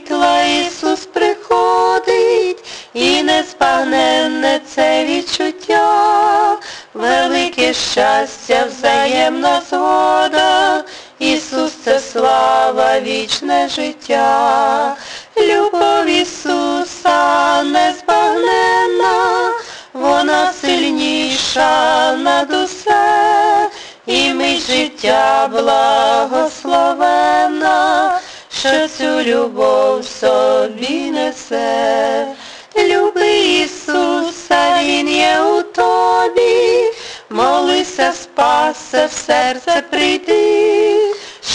світла Ісус приходить, і незбагненне це відчуття, велике щастя, взаємна згода, Ісус це слава, вічне життя, любов Ісуса незбагненна, вона сильніша над усе, і мить життя благословена, що цю любов собі несе. Люби Ісуса, Він є у тобі, молися, спасе, в серце прийди,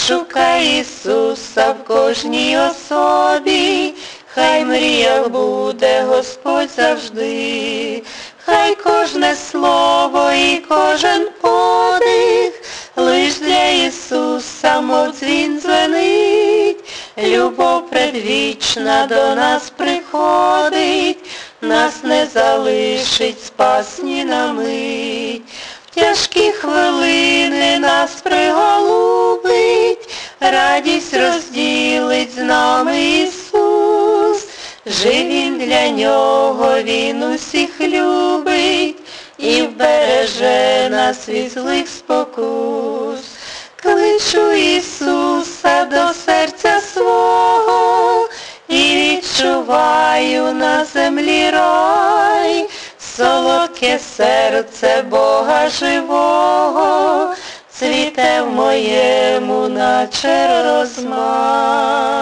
шукай Ісуса в кожній особі, хай мрія буде Господь завжди, хай кожне слово і кожен подих, лиш для Ісуса, мов дзвін дзвенить, любов предвічна до нас приходить, нас не залишить спас ні на мить. В тяжкі хвилини нас приголубить, радість розділить з нами Ісус. Жив він для нього, він усіх любить і вбереже нас від злих спокус. Кличу Ісуса відчуваю на землі рай, солодке серце Бога живого, цвіте в моєму, наче розмай.